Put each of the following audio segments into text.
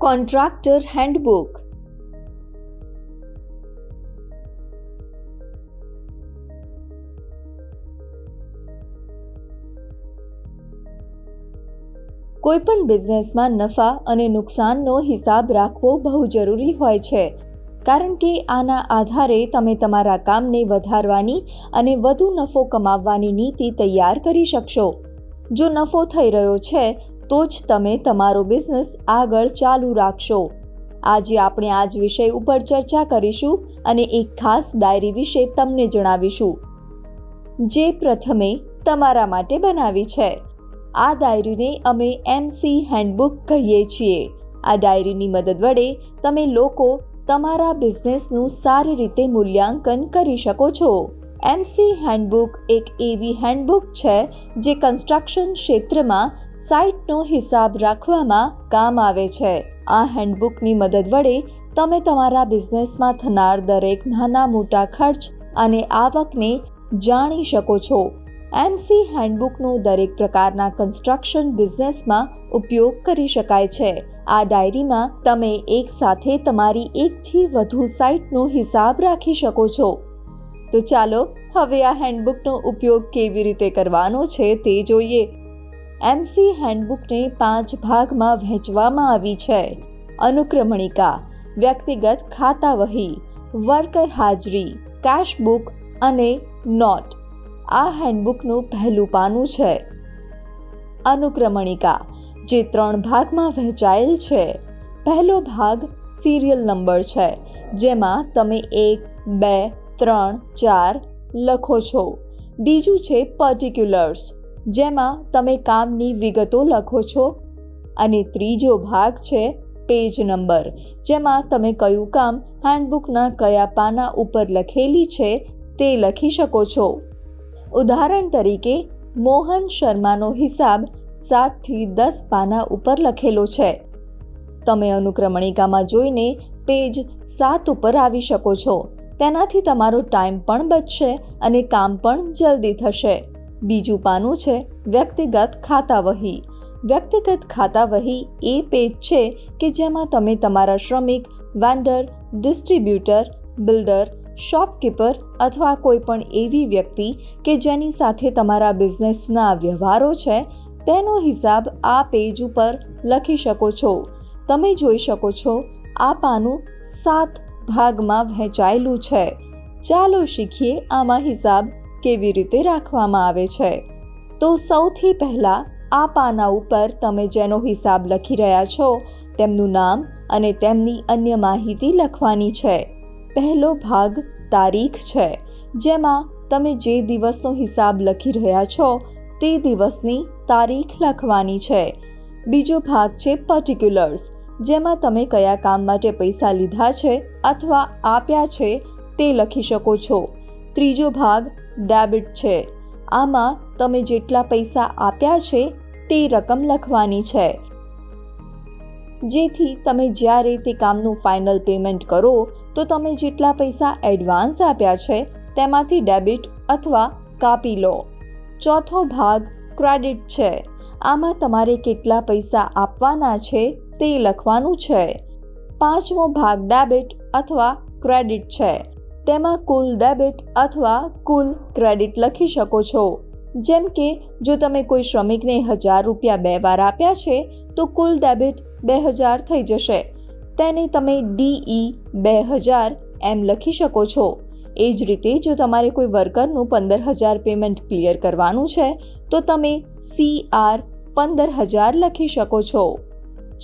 Contractor handbook કોઈપણ બિઝનેસમાં નફા અને નુકસાનનો હિસાબ રાખવો બહુ જરૂરી હોય છે, કારણ કે આના આધારે તમે તમારા કામને વધારવાની અને વધુ નફો કમાવવાની નીતિ તૈયાર કરી શકશો. જો નફો થઈ રહ્યો છે તો જ તમે તમારો બિઝનેસ આગળ ચાલુ રાખશો. આજે આપણે આ જ વિષય ઉપર ચર્ચા કરીશું અને એક ખાસ ડાયરી વિશે તમને જણાવીશું. જે પ્રથમે તમારા માટે બનાવી છે. આ ડાયરીને અમે એમસી હેન્ડબુક કહીએ છીએ. આ ડાયરીની મદદ વડે તમે લોકો તમારા બિઝનેસનું સારી રીતે મૂલ્યાંકન કરી શકો છો. એમસી હેન્ડબુક એક એવી હેન્ડબુક છે જે કન્સ્ટ્રક્શન ક્ષેત્રમાં સાઇટનો હિસાબ રાખવામાં કામ આવે છે. આ હેન્ડબુકની મદદ વડે તમે તમારા બિઝનેસમાં થનાર દરેક નાના મોટા ખર્ચ અને આવકને જાણી શકો છો. એમસી હેન્ડબુકનો દરેક પ્રકારના કન્સ્ટ્રક્શન બિઝનેસમાં ઉપયોગ કરી શકાય છે. આ ડાયરીમાં તમે એક સાથે તમારી એકથી વધુ સાઇટનો હિસાબ રાખી શકો છો. તો ચાલો હવે આ હેન્ડબુકનો ઉપયોગ કેવી રીતે કરવાનો છે તે જોઈએ. એમસી હેન્ડબુકને પાંચ ભાગમાં વહેંચવામાં આવી છે. અનુક્રમણિકા, વ્યક્તિગત ખાતા વહી, વર્કર હાજરી, કેશબુક અને નોટ. આ હેન્ડબુકનું પહેલું પાનું છે. અનુક્રમણિકા, જે ત્રણ ભાગમાં વહેંચાયેલ છે. પહેલો ભાગ સિરિયલ નંબર છે, જેમાં તમે એક, બે ત્રણ, ચાર લખો છો. બીજું છે પર્ટિક્યુલર્સ જેમાં તમે કામની વિગતો લખો છો. અને ત્રીજો ભાગ છે પેજ નંબર જેમાં તમે કયું કામ હેન્ડબુકના કયા પાના ઉપર લખેલી છે તે લખી શકો છો. ઉદાહરણ તરીકે, મોહન શર્માનો હિસાબ સાતથી દસ પાના ઉપર લખેલો છે. તમે અનુક્રમણિકામાં જોઈને પેજ સાત ઉપર આવી શકો છો. તેનાથી તમારો ટાઈમ પણ બચશે અને કામ પણ જલ્દી થશે. બીજું પાનું છે વ્યક્તિગત ખાતા વહી વ્યક્તિગત ખાતા વહી એ પેજ છે કે જેમાં તમે તમારા શ્રમિક, વેન્ડર, ડિસ્ટ્રીબ્યુટર, બિલ્ડર, શોપકીપર અથવા કોઈ પણ એવી વ્યક્તિ કે જેની સાથે તમારા બિઝનેસના વ્યવહારો છે, તેનો હિસાબ આ પેજ ઉપર લખી શકો છો. તમે જોઈ શકો છો, આ પાનું સાત ભાગમાં વહેંચાયેલું છે. ચાલો શીખીએ આમાં હિસાબ કેવી રીતે રાખવામાં આવે છે. તો સૌથી પહેલાં આ પાના ઉપર તમે જેનો હિસાબ લખી રહ્યા છો, તેમનું નામ અને તેમની અન્ય માહિતી લખવાની છે. પહેલો ભાગ તારીખ છે. જેમાં તમે જે દિવસનો હિસાબ લખી રહ્યા છો, તે દિવસની તારીખ લખવાની છે. બીજો ભાગ છે પર્ટિક્યુલર્સ જેમાં તમે કયા કામ માટે પૈસા લીધા છે અથવા આપ્યા છે તે લખી શકો છો. ત્રીજો ભાગ, ડેબિટ છે. આમાં તમે જેટલા પૈસા આપ્યા છે તે રકમ લખવાની છે. જેથી તમે જ્યારે તે કામનું ફાઇનલ પેમેન્ટ કરો, તો તમે જેટલા પૈસા એડવાન્સ આપ્યા છે તેમાંથી ડેબિટ અથવા કાપી લો. ચોથો ભાગ, ક્રેડિટ છે. આમાં તમારે કેટલા પૈસા આપવાના છે તે લખવાનું છે. પાંચમો ભાગ ડેબિટ અથવા ક્રેડિટ છે. તેમાં કુલ ડેબિટ અથવા કુલ ક્રેડિટ લખી શકો છો. જેમ કે, જો તમે કોઈ શ્રમિકને હજાર રૂપિયા બે વાર આપ્યા છે, તો કુલ ડેબિટ બે હજાર થઈ જશે. તેને તમે ડીઈ બે હજાર એમ લખી શકો છો. એ જ રીતે, જો તમારે કોઈ વર્કરનું પંદર હજાર પેમેન્ટ ક્લિયર કરવાનું છે, તો તમે સી આર પંદર હજાર લખી શકો છો.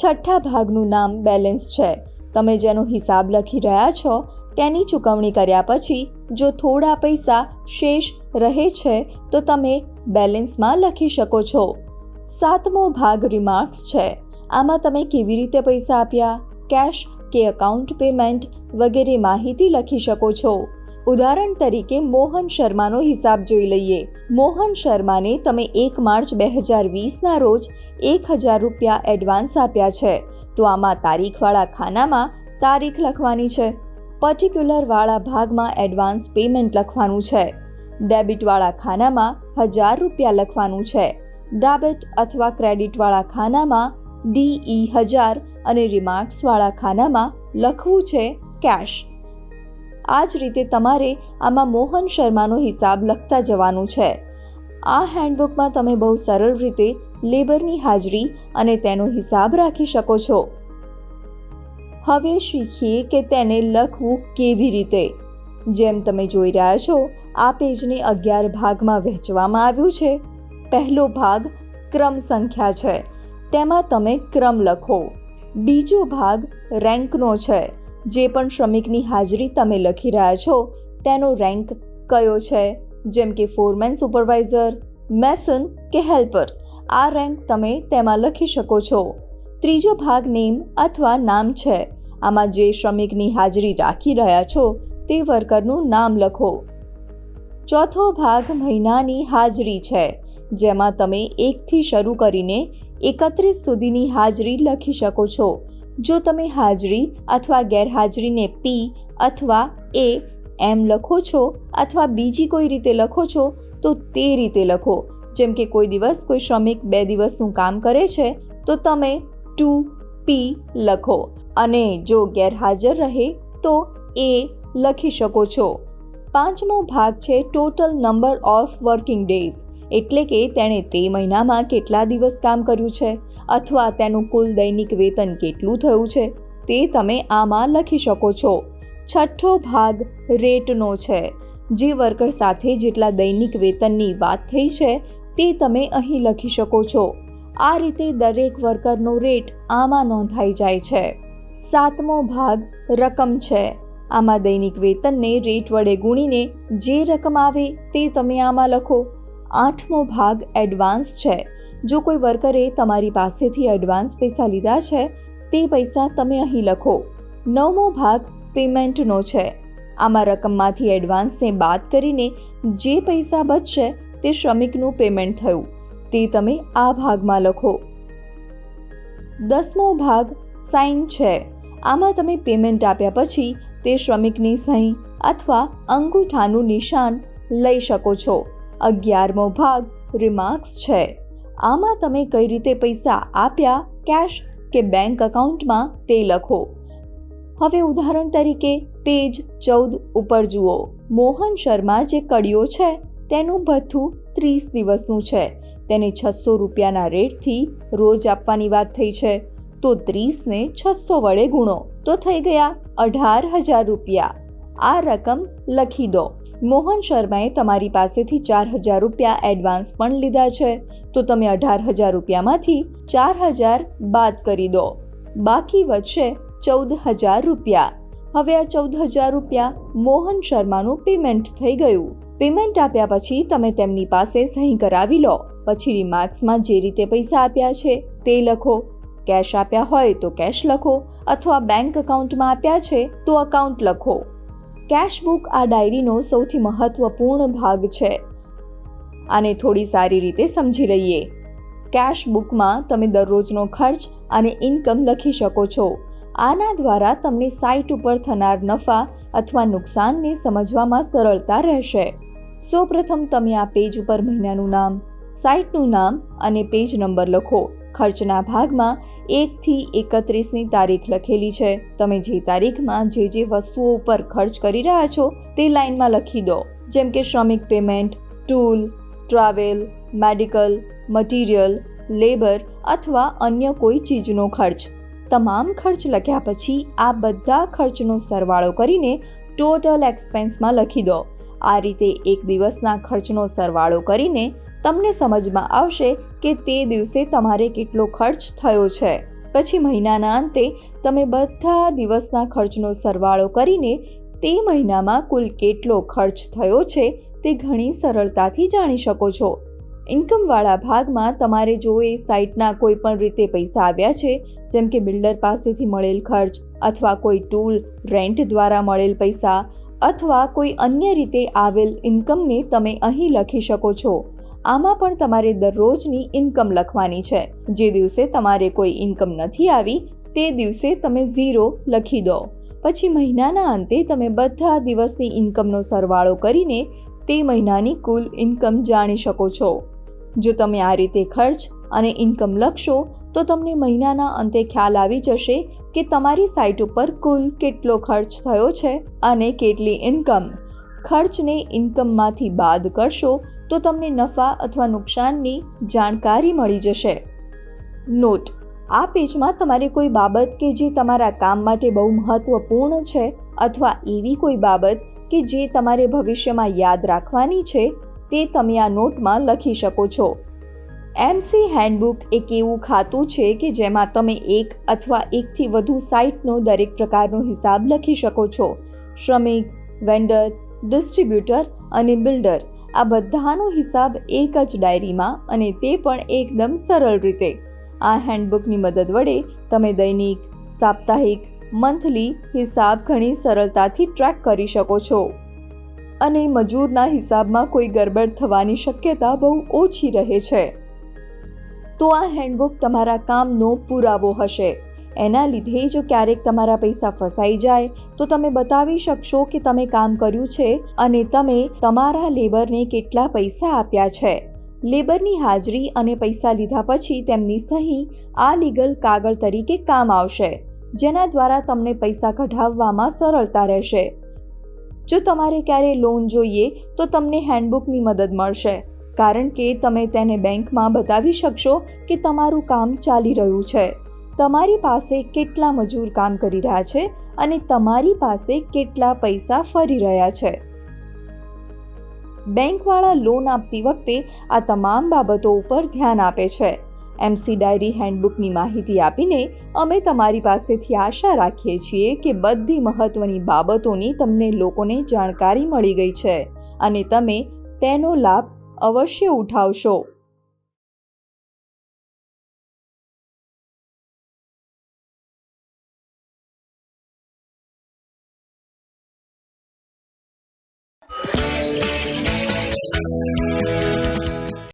છઠ્ઠા ભાગનું નામ બેલેન્સ છે. તમે જેનો હિસાબ લખી રહ્યા છો, તેની ચૂકવણી કર્યા પછી, જો થોડા પૈસા શેષ રહે છે, તો તમે બેલેન્સમાં લખી શકો છો. સાતમો ભાગ રિમાર્ક્સ છે. આમાં તમે કેવી રીતે પૈસા આપ્યા? કેશ કે અકાઉન્ટ પેમેન્ટ વગેરે માહિતી લખી શકો છો. ઉદાહરણ તરીકે મોહન શર્માનો હિસાબ જોઈ લઈએ. મોહન શર્માને તમે એક માર્ચ બે હજાર વીસના રોજ એક હજાર રૂપિયા એડવાન્સ આપ્યા છે. તો આમાં તારીખવાળા ખાનામાં તારીખ લખવાની છે. પર્ટિક્યુલરવાળા ભાગમાં એડવાન્સ પેમેન્ટ લખવાનું છે. ડેબિટવાળા ખાનામાં હજાર રૂપિયા લખવાનું છે. ડેબિટ અથવા ક્રેડિટવાળા ખાનામાં ડીઈ હજાર અને રિમાર્ક્સવાળા ખાનામાં લખવું છે કેશ આ જ રીતે તમારે આમાં મોહન શર્માનો હિસાબ લખતા જવાનું છે. આ હેન્ડબુકમાં તમે બહુ સરળ રીતે લેબરની હાજરી અને તેનો હિસાબ રાખી શકો છો. હવે શીખીએ કે તેને લખવું કેવી રીતે. જેમ તમે જોઈ રહ્યા છો, આ પેજને અગિયાર ભાગમાં વહેંચવામાં આવ્યું છે. પહેલો ભાગ ક્રમ સંખ્યા છે. તેમાં તમે ક્રમ લખો. બીજો ભાગ રેન્કનો છે. જે પણ શ્રમિકની હાજરી તમે લખી રહ્યા છો, તેનો રેન્ક કયો છે? જેમ કે ફોરમેન સુપરવાઇઝર મેસન કે હેલ્પર આ રેન્ક તમે તેમાં લખી શકો છો. ત્રીજો ભાગ નેમ અથવા નામ છે. આમાં જે શ્રમિકની હાજરી રાખી રહ્યા છો, તે વર્કરનું નામ લખો. ચોથો ભાગ મહિનાની હાજરી છે. જેમાં તમે એકથી શરૂ કરીને એકત્રીસ સુધીની હાજરી લખી શકો છો. જો તમે હાજરી અથવા ગેરહાજરીને પી અથવા એ એમ લખો છો અથવા બીજી કોઈ રીતે લખો છો, તો તે રીતે લખો. જેમ કે કોઈ દિવસ કોઈ શ્રમિક બે દિવસનું કામ કરે છે, તો તમે ટુ પી લખો. અને જો ગેરહાજર રહે, તો એ લખી શકો છો. પાંચમો ભાગ છે total number of working days એટલે કે તેણે તે મહિનામાં કેટલા દિવસ કામ કર્યું છે? અથવા તેનું કુલ દૈનિક વેતન કેટલું થયું છે? તે તમે આમાં લખી શકો છો. છઠ્ઠો ભાગ રેટનો છે. જે વર્કર સાથે જેટલા દૈનિક વેતનની વાત થઈ છે, તે તમે અહીં લખી શકો છો. આ રીતે દરેક વર્કરનો રેટ આમાં નોંધાઈ જાય છે. સાતમો ભાગ રકમ છે. આમાં દૈનિક વેતનને રેટ વડે ગુણીને જે રકમ આવે તે તમે આમાં લખો. આઠમો ભાગ એડવાન્સ છે. જો કોઈ વર્કરે તમારી પાસેથી એડવાન્સ પૈસા લીધા છે, તે પૈસા તમે અહીં લખો. નવમો ભાગ પેમેન્ટનો છે. આમાં રકમમાંથી એડવાન્સને બાદ કરીને જે પૈસા બચશે, તે શ્રમિકનું પેમેન્ટ થયું. તે તમે આ ભાગમાં લખો. દસમો ભાગ સાઇન છે. આમાં તમે પેમેન્ટ આપ્યા પછી, તે શ્રમિકની સહી અથવા અંગૂઠાનું નિશાન લઈ શકો છો. અગિયારમો ભાગ રિમાર્ક્સ છે. આમાં તમે કઈ રીતે પૈસા આપ્યા કેશ કે બેંક અકાઉન્ટમાં તે લખો. હવે ઉદાહરણ તરીકે પેજ ચૌદ ઉપર જુઓ. મોહન શર્મા જે કડીઓ છે, તેનું ભથ્થું ત્રીસ દિવસનું છે. તેને છસો રૂપિયાના રેટથી રોજ આપવાની વાત થઈ છે. તો ત્રીસને છસો વડે ગુણો. તો થઈ ગયા અઢાર હજાર રૂપિયા. આ રકમ લખી દો. મોહન શર્માએ તમારી પાસેથી ચાર હજાર રૂપિયા એડવાન્સ પણ લીધા છે. તો તમે અઢાર હજાર રૂપિયામાંથી ચાર હજાર બાદ કરી દો. બાકી વચ્ચે ચૌદ હજાર રૂપિયા. હવે આ ચૌદ હજાર રૂપિયા મોહન શર્માનું પેમેન્ટ થઈ ગયું. પેમેન્ટ આપ્યા પછી તમે તેમની પાસે સહી કરાવી લો. પછી રિમાર્ક્સમાં જે રીતે પૈસા આપ્યા છે તે લખો. કેશ આપ્યા હોય તો કેશ લખો અથવા બેંક એકાઉન્ટમાં આપ્યા છે તો અકાઉન્ટ લખો. કેશ બુક આ ડાયરીનો સૌથી મહત્વપૂર્ણ ભાગ છે. આને થોડી સારી રીતે સમજી લઈએ. કેશ બુકમાં તમે દરરોજનો ખર્ચ અને ઇન્કમ લખી શકો છો. આના દ્વારા તમને સાઇટ ઉપર થનાર નફા અથવા નુકસાનને સમજવામાં સરળતા રહેશે. સૌપ્રથમ તમે આ પેજ ઉપર મહિનાનું નામ સાઇટનું નામ અને પેજ નંબર લખો. ખર્ચના ભાગમાં એકથી એકત્રીસની તારીખ લખેલી છે. તમે જે તારીખમાં જે જે વસ્તુઓ ઉપર ખર્ચ કરી રહ્યા છો તે લાઇનમાં લખી દો. જેમ કે શ્રમિક payment, tool, travel, medical, material, labour અથવા અન્ય કોઈ ચીજનો ખર્ચ. તમામ ખર્ચ લખ્યા પછી આ બધા ખર્ચનો સરવાળો કરીને ટોટલ એક્સપેન્સમાં લખી દો. આ રીતે એક દિવસના ખર્ચનો સરવાળો કરીને તમને સમજમાં આવશે કે તે દિવસે તમારે કેટલો ખર્ચ થયો છે. પછી મહિનાના અંતે તમે બધા દિવસના ખર્ચનો સરવાળો કરીને તે મહિનામાં કુલ કેટલો ખર્ચ થયો છે તે ઘણી સરળતાથી જાણી શકો છો. ઇન્કમવાળા ભાગમાં તમારે જો એ સાઇટના કોઈ પણ રીતે પૈસા આવ્યા છે, જેમ કે બિલ્ડર પાસેથી મળેલ ખર્ચ અથવા કોઈ ટૂલ, રેન્ટ દ્વારા મળેલ પૈસા અથવા કોઈ અન્ય રીતે આવેલ ઇન્કમને તમે અહીં લખી શકો છો. આમાં પણ તમારે દરરોજની ઇન્કમ લખવાની છે. જે દિવસે તમારે કોઈ ઇન્કમ નથી આવી, તે દિવસે તમે ઝીરો લખી દો. પછી મહિનાના અંતે તમે બધા દિવસની ઇન્કમનો સરવાળો કરીને તે મહિનાની કુલ ઇન્કમ જાણી શકો છો. જો તમે આ રીતે ખર્ચ અને ઇન્કમ લખશો, તો તમને મહિનાના અંતે ખ્યાલ આવી જશે કે તમારી સાઇટ ઉપર કુલ કેટલો ખર્ચ થયો છે અને કેટલી ઇન્કમ ખર્ચને ઇન્કમમાંથી બાદ કરશો, તો તમને નફા અથવા નુકસાનની જાણકારી મળી જશે. નોટ આ પેજમાં તમારે કોઈ બાબત કે જે તમારા કામ માટે બહુ મહત્વપૂર્ણ છે અથવા એવી કોઈ બાબત કે જે તમારે ભવિષ્યમાં યાદ રાખવાની છે, તે તમે આ નોટમાં લખી શકો છો. એમસી હેન્ડબુક એક એવું ખાતું છે કે જેમાં તમે એક અથવા એકથી વધુ સાઇટનો દરેક પ્રકારનો હિસાબ લખી શકો છો. શ્રમિક, વેન્ડર, ડિસ્ટ્રીબ્યુટર અને બિલ્ડર. આ બધાનો હિસાબ એક જ ડાયરીમાં અને તે પણ એકદમ સરળ રીતે. આ હેન્ડબુકની મદદ વડે તમે દૈનિક, સાપ્તાહિક, મંથલી હિસાબ ઘણી સરળતાથી ટ્રેક કરી શકો છો. અને મજૂરના હિસાબમાં કોઈ ગરબડ થવાની શક્યતા બહુ ઓછી રહે છે. તો આ હેન્ડબુક તમારા કામનો પુરાવો હશે. એના લીધે જો ક્યારેક તમારા પૈસા ફસાઈ જાય, તો તમે બતાવી શકશો કે તમે કામ કર્યું છે અને તમે તમારા લેબરને કેટલા પૈસા આપ્યા છે. લેબરની હાજરી અને પૈસા લીધા પછી તેમની સહી આ લીગલ કાગળ તરીકે કામ આવશે, જેના દ્વારા તમને પૈસા કઢાવવામાં સરળતા રહેશે. જો તમારે ક્યારે લોન જોઈએ, તો તમને હેન્ડબુકની મદદ મળશે. કારણ કે તમે તેને બેંકમાં બતાવી શકશો કે તમારું કામ ચાલી રહ્યું છે. તમારી પાસે કેટલા મજૂર કામ કરી રહ્યા છે અને તમારી પાસે કેટલા પૈસા ફરી રહ્યા છે. બેંકવાળા લોન આપતી વખતે આ તમામ બાબતો ઉપર ધ્યાન આપે છે. એમસી ડાયરી હેન્ડબુકની માહિતી આપીને અમે તમારી પાસેથી આશા રાખીએ છીએ કે બધી મહત્વની બાબતોની તમને લોકોને જાણકારી મળી ગઈ છે અને તમે તેનો લાભ અવશ્ય ઉઠાવશો.